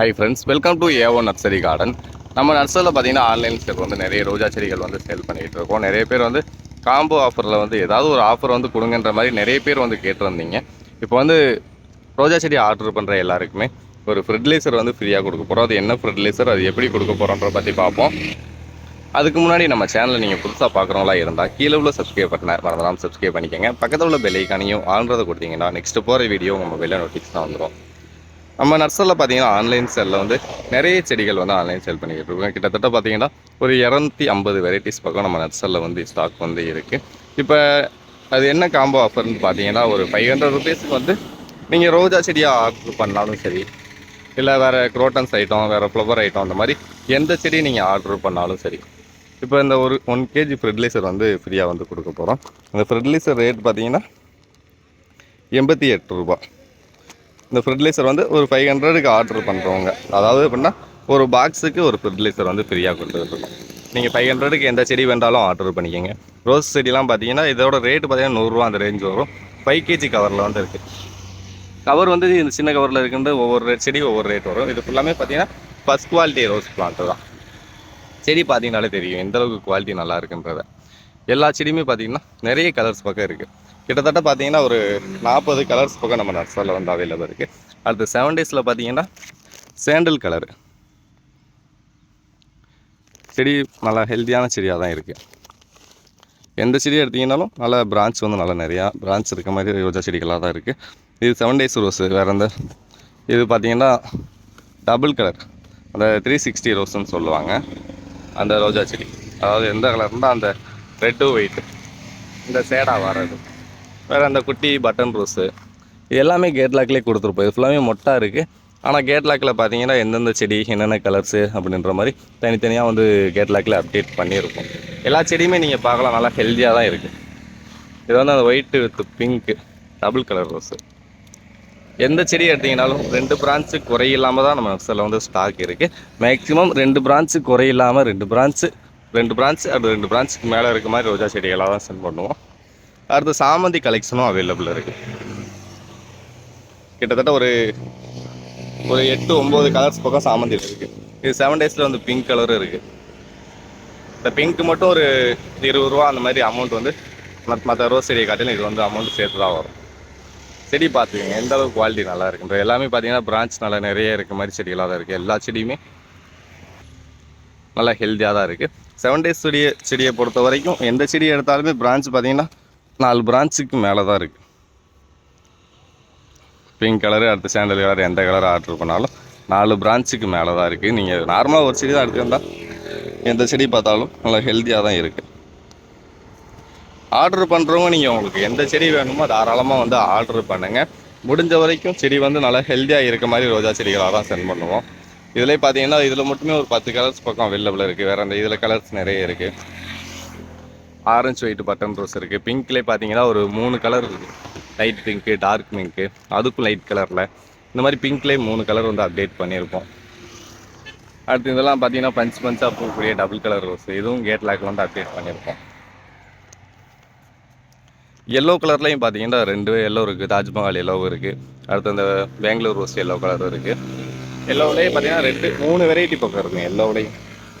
Hi friends welcome to A O nursery garden நம்ம நர்சரியில் பார்த்தீங்கன்னா ஆன்லைன் ஸ்டெப் வந்து நிறைய ரோஜா செடிகள் வந்து சேல் பண்ணிகிட்டு இருக்கோம். நிறைய பேர் வந்து காம்போ ஆஃபரில் வந்து ஏதாவது ஒரு ஆஃபர் வந்து கொடுங்கன்ற மாதிரி நிறைய பேர் வந்து கேட்டிருந்தீங்க. இப்போ வந்து ரோஜா செடி ஆர்டர் பண்ணுற எல்லாருக்குமே ஒரு ஃபெர்டிலைசர் வந்து ஃப்ரீயாக கொடுக்க போகிறோம் அது என்ன ஃபெர்டிலைசர் அது எப்படி கொடுக்க போகிறோன்ற பற்றி பார்ப்போம். அதுக்கு முன்னாடி நம்ம சேனலை நீங்கள் புதுசாக பார்க்குறவங்களா இருந்தால் கீழே உள்ள சப்ஸ்கிரைப் பட்டனை மறந்துடாமல் சப்ஸ்கிரைப் பண்ணிக்கோங்க. பக்கத்தில் உள்ள பெல் ஐக்கானையும் ஆன்றதை கொடுத்தீங்கன்னா நெக்ஸ்ட் போகிற வீடியோ உங்கள் நோட்டிஃபிக்ஸ் தான் வந்துடும் நம்ம நர்சரியில் பார்த்தீங்கன்னா ஆன்லைன் செல்லில் வந்து நிறைய செடிகள் வந்து ஆன்லைன் செல் பண்ணிக்கிட்டு இருக்கோம் கிட்டத்தட்ட பார்த்தீங்கன்னா ஒரு இரநூத்தி ஐம்பது வெரைட்டிஸ் பக்கம் நம்ம நர்சரியில் வந்து ஸ்டாக் வந்து இருக்குது இப்போ அது என்ன காம்போ ஆஃபர்னு பார்த்தீங்கன்னா ஒரு ஃபைவ் ஹண்ட்ரட் ருபீஸ்க்கு வந்து நீங்கள் ரோஜா செடியாக ஆர்டர் பண்ணாலும் சரி இல்லை வேறு குரோட்டன்ஸ் ஐட்டம் வேறு ஃப்ளவர் ஐட்டம் அந்த மாதிரி எந்த செடி நீங்கள் ஆர்டர் பண்ணாலும் சரி இப்போ இந்த ஒரு ஒன் கேஜி ஃபெர்டிலைசர் வந்து ஃப்ரீயாக வந்து கொடுக்க போகிறோம் இந்த ஃபெர்டிலைசர் ரேட் பார்த்தீங்கன்னா எண்பத்தி எட்டு ரூபா இந்த ஃபெர்டிலைசர் வந்து ஒரு ஃபைவ் ஹண்ட்ரடுக்கு ஆர்டர் பண்ணுறவங்க அதாவது எப்படின்னா ஒரு பாக்ஸுக்கு ஒரு ஃபெர்டிலைசர் வந்து ஃப்ரீயாக கொடுத்துருக்கோம். நீங்கள் ஃபைவ் ஹண்ட்ரடுக்கு எந்த செடி வேண்டாலும் ஆர்டர் பண்ணிக்கோங்க. ரோஸ் செடிலாம் பார்த்தீங்கன்னா இதோட ரேட் பார்த்தீங்கன்னா நூறுரூவா அந்த ரேஞ்ச் வரும். ஃபைவ் கேஜி கவரில் வந்து இருக்குது கவர் வந்து இந்த சின்ன கவரில் இருக்கின்ற ஒவ்வொரு செடி ஒவ்வொரு ரேட் வரும். இது ஃபுல்லாமே பார்த்தீங்கன்னா ஃபஸ்ட் குவாலிட்டி ரோஸ் பிளான்ட் தான். செடி பார்த்தீங்கனாலே தெரியும் எந்த அளவுக்கு குவாலிட்டி நல்லா இருக்குன்றத. எல்லா செடியுமே பார்த்தீங்கன்னா நிறைய கலர்ஸ் பக்கம் இருக்குது கிட்டத்தட்ட பார்த்தீங்கன்னா ஒரு நாற்பது கலர்ஸ் பக்கம் நம்ம நர்சரியில் வந்து அவைலபிள் இருக்குது அடுத்து செவன் டேஸில் பார்த்தீங்கன்னா சேண்டல் கலர் செடி நல்லா ஹெல்த்தியான செடியாக தான் இருக்குது எந்த செடி எடுத்திங்கனாலும் நல்ல பிரான்ச் வந்து நல்லா நிறையா பிரான்ச் இருக்க மாதிரி ரோஜா செடிகளாக தான் இருக்குது இது செவன் டேஸ் ரோஸு வேறு எந்த இது பார்த்தீங்கன்னா டபுள் கலர் அந்த த்ரீ சிக்ஸ்டி ரோஸ்ன்னு சொல்லுவாங்க. அந்த ரோஜா செடி. அதாவது எந்த கலர்னா அந்த ரெட்டு ஒயிட்டு இந்த சேடா வர்றது. வேறு அந்த குட்டி பட்டன் ரோஸு. இது எல்லாமே கேட் லாக்லேயே கொடுத்துருப்போம். இது ஃபுல்லாமே மொட்டாக இருக்குது ஆனால் கேட் லாக்கில் பார்த்தீங்கன்னா எந்தெந்த செடி என்னென்ன கலர்ஸு அப்படின்ற மாதிரி தனித்தனியாக வந்து கேட் லாக்கில் அப்டேட் பண்ணியிருக்கோம் எல்லா செடியுமே நீங்கள் பார்க்கலாம். நல்லா ஹெல்த்தியாக தான் இருக்குது இது வந்து அந்த white with pink double colour rose எந்த செடி எடுத்தீங்கனாலும் ரெண்டு பிரான்ச்சு குறையில்லாமல் தான் நம்ம நர்சரியில் வந்து ஸ்டாக் இருக்குது மேக்ஸிமம் ரெண்டு பிரான்ச்சு குறையில்லாமல் ரெண்டு பிரான்ச்சு ரெண்டு பிரான்ச் அது ரெண்டு பிரான்ச்சுக்கு மேலே இருக்க மாதிரி ரோஜா செடிகளாக தான் சென்ட் பண்ணுவோம். அடுத்து சாமந்தி கலெக்ஷனும் அவைலபிள் இருக்குது கிட்டத்தட்ட ஒரு ஒரு எட்டு ஒம்பது கலர்ஸ் பக்கம் சாமந்தி இருக்குது இது செவன் டேஸில் வந்து பிங்க் கலரும் இருக்குது இந்த பிங்க் மட்டும் ஒரு இருபது ரூபா அந்த மாதிரி அமௌண்ட் வந்து மற்ற மற்ற ரோஸ் செடியை காட்டிலும் இது வந்து அமௌண்ட் சேர்த்து தான் வரும். செடி பார்த்துக்கோங்க எந்த அளவுக்கு குவாலிட்டி நல்லா இருக்குன்ற எல்லாமே பார்த்தீங்கன்னா பிரான்ச் நல்லா நிறைய இருக்க மாதிரி செடிகளாக தான் இருக்குது எல்லா செடியுமே நல்லா ஹெல்த்தியாக தான் இருக்குது செவன் டேஸ் செடியை செடியை பொறுத்த வரைக்கும் எந்த செடி எடுத்தாலுமே பிரான்ச் பார்த்தீங்கன்னா நாலு பிரான்ச்சுக்கு மேலே தான் இருக்குது பிங்க் கலரு அடுத்த சாண்டல் கலர் எந்த கலர் ஆர்டர் பண்ணாலும் நாலு பிரான்ச்சுக்கு மேலே தான் இருக்குது நீங்கள் நார்மலாக ஒரு செடி தான் எடுத்துருந்தால் எந்த செடி பார்த்தாலும் நல்லா ஹெல்த்தியாக தான் இருக்குது ஆர்டர் பண்ணுறவங்க நீங்கள் உங்களுக்கு எந்த செடி வேணுமோ தாராளமாக வந்து ஆர்டர் பண்ணுங்கள் முடிஞ்ச வரைக்கும் செடி வந்து நல்லா ஹெல்த்தியாக இருக்க மாதிரி ரோஜா செடிகளாக தான் சென்ட் பண்ணுவோம். இதில் பார்த்தீங்கன்னா இதில் மட்டுமே ஒரு பத்து கலர்ஸ் பக்கம் அவைலபிள் இருக்குது வேறு அந்த இதில் கலர்ஸ் நிறைய இருக்குது ஆரஞ்சு ஒயிட் பட்டன் ரோஸ் இருக்குது பிங்க்லேயே பார்த்தீங்கன்னா ஒரு மூணு கலர் இருக்குது லைட் பிங்க்கு டார்க் பிங்க்கு அதுக்கும் லைட் கலரில் இந்த மாதிரி பிங்க்லேயே மூணு கலர் வந்து அப்டேட் பண்ணியிருக்கோம். அடுத்து இதெல்லாம் பார்த்தீங்கன்னா பஞ்ச் பஞ்சாக போகக்கூடிய டபுள் கலர் ரோஸ் இதுவும் கேட் லாக்கில் வந்து அப்டேட் பண்ணியிருக்கோம். எல்லோ கலர்லையும் பார்த்தீங்கன்னா ரெண்டு எல்லோ இருக்குது தாஜ்மஹால் எல்லோ இருக்குது அடுத்து அந்த பெங்களூர் ரோஸ் எல்லோ கலர் இருக்குது எல்லோவிலையும் பார்த்தீங்கன்னா ரெண்டு மூணு வெரைட்டி பக்கம் இருக்குங்க எல்லோவிலையும்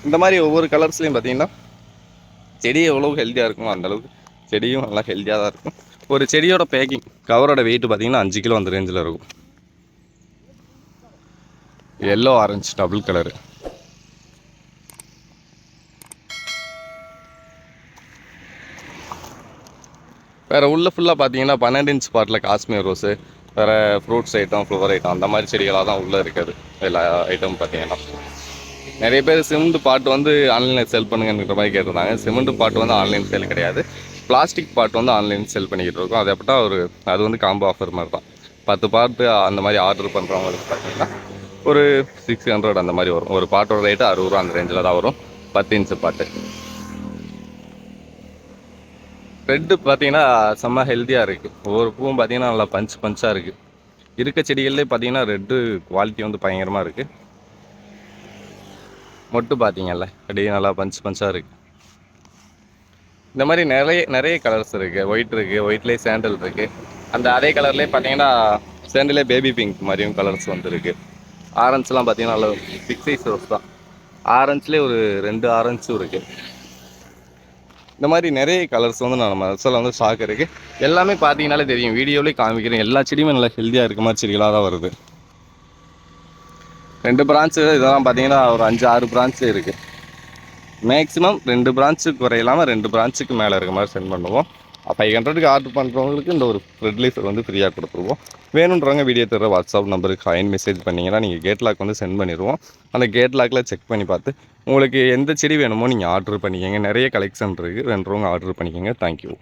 இந்த மாதிரி ஒவ்வொரு கலர்ஸ்லையும் பார்த்தீங்கன்னா செடி எவ்வளோ ஹெல்த்தியாக இருக்குமோ அந்தளவுக்கு செடியும் நல்லா ஹெல்த்தியாக தான் இருக்கும். ஒரு செடியோட பேக்கிங் கவரோட வெயிட் பார்த்தீங்கன்னா அஞ்சு கிலோ அந்த ரேஞ்சில் இருக்கும். எல்லோ ஆரஞ்சு டபுள் கலரு வேறு உள்ளே ஃபுல்லாக பார்த்தீங்கன்னா பன்னெண்டு இன்ச் பாட்டில் காஷ்மீர் ரோஸு வேறு ஃப்ரூட்ஸ் ஐட்டம் ஃப்ளவர் ஐட்டம் அந்த மாதிரி செடிகளாக தான் உள்ளே இருக்குது. எல்லா ஐட்டமும் பார்த்தீங்கன்னா நிறைய பேர் சிமெண்ட் பாட்டு வந்து ஆன்லைனில் செல் பண்ணுங்கன்ற மாதிரி கேட்டிருந்தாங்க. சிமெண்ட் பாட்டு வந்து ஆன்லைன் சேல் கிடையாது. பிளாஸ்டிக் பாட்டு வந்து ஆன்லைன் செல் பண்ணிக்கிட்டு இருக்கோம். அதை எப்படா ஒரு அது வந்து காம்போ ஆஃபர் மாதிரி தான் பத்து பாட்டு அந்த மாதிரி ஆர்டர் பண்ணுறவங்களுக்கு பார்த்தீங்கன்னா ஒரு சிக்ஸ் ஹண்ட்ரட் அந்த மாதிரி வரும். ஒரு பாட்டோட ரேட்டு அறுபது ரூபா அந்த ரேஞ்சில் தான் வரும். பத்து இன்ச்சு பாட்டு. ரெட்டு பார்த்தீங்கன்னா செம்ம ஹெல்த்தியாக இருக்குது ஒவ்வொரு பூவும் பார்த்தீங்கன்னா நல்லா பஞ்ச் பஞ்சாக இருக்குது இருக்க. செடிகள்லேயே பார்த்தீங்கன்னா ரெட்டு குவாலிட்டி வந்து பயங்கரமாக இருக்குது மொட்டு பார்த்தீங்கல்ல அப்படியே நல்லா பஞ்ச் பஞ்சாக இருக்குது இந்த மாதிரி நிறைய நிறைய கலர்ஸ் இருக்குது ஒயிட் இருக்குது ஒயிட்லேயே சேண்டல் இருக்குது அந்த அதே கலர்லேயே பார்த்தீங்கன்னா சேண்டிலே பேபி பிங்க் மாதிரியும் கலர்ஸ் வந்துருக்கு. ஆரஞ்சுலாம் பார்த்தீங்கன்னா நல்ல பிக் சைஸ் ரோஸ் தான். ஆரஞ்சுலேயே ஒரு ரெண்டு ஆரஞ்சும் இருக்குது இந்த மாதிரி நிறைய கலர்ஸ் வந்து நான் நம்ம நர்சரியில் வந்து ஸ்டாக் இருக்குது எல்லாமே பார்த்தீங்கனாலே தெரியும். வீடியோவிலே காமிக்கிறேன். எல்லா செடியுமே நல்லா ஹெல்த்தியாக இருக்க மாதிரி செடிகளாக தான் வருது. ரெண்டு பிரான்ச்சு இதெல்லாம் பார்த்தீங்கன்னா ஒரு அஞ்சு ஆறு பிரான்ச்சு இருக்குது மேக்ஸிமம் ரெண்டு பிரான்ச்சு குறையில்லாமல் ரெண்டு பிரான்ச்சுக்கு மேலே இருக்க மாதிரி சென்ட் பண்ணுவோம். ஃபைவ் ஹண்ட்ரடுக்கு ஆர்டர் பண்ணுறவங்களுக்கு இந்த ஒரு ஃப்ரெட் லீஃபர் வந்து ஃப்ரீயாக கொடுத்துருவோம். வேணுன்றவங்க வீடியோ தர வாட்ஸ்அப் நம்பருக்கு ஹைன் மெசேஜ் பண்ணிங்கன்னா நீங்கள் கேட் லாக் வந்து சென்ட் பண்ணிடுவோம் அந்த கேட் லாக்கில் செக் பண்ணி பார்த்து உங்களுக்கு எந்த செடி வேணுமோ நீங்கள் ஆர்டர் பண்ணிக்கோங்க. நிறைய கலெக்ஷன் இருக்குது வேணுறவங்க ஆர்டர் பண்ணிக்கோங்க. தேங்க்யூ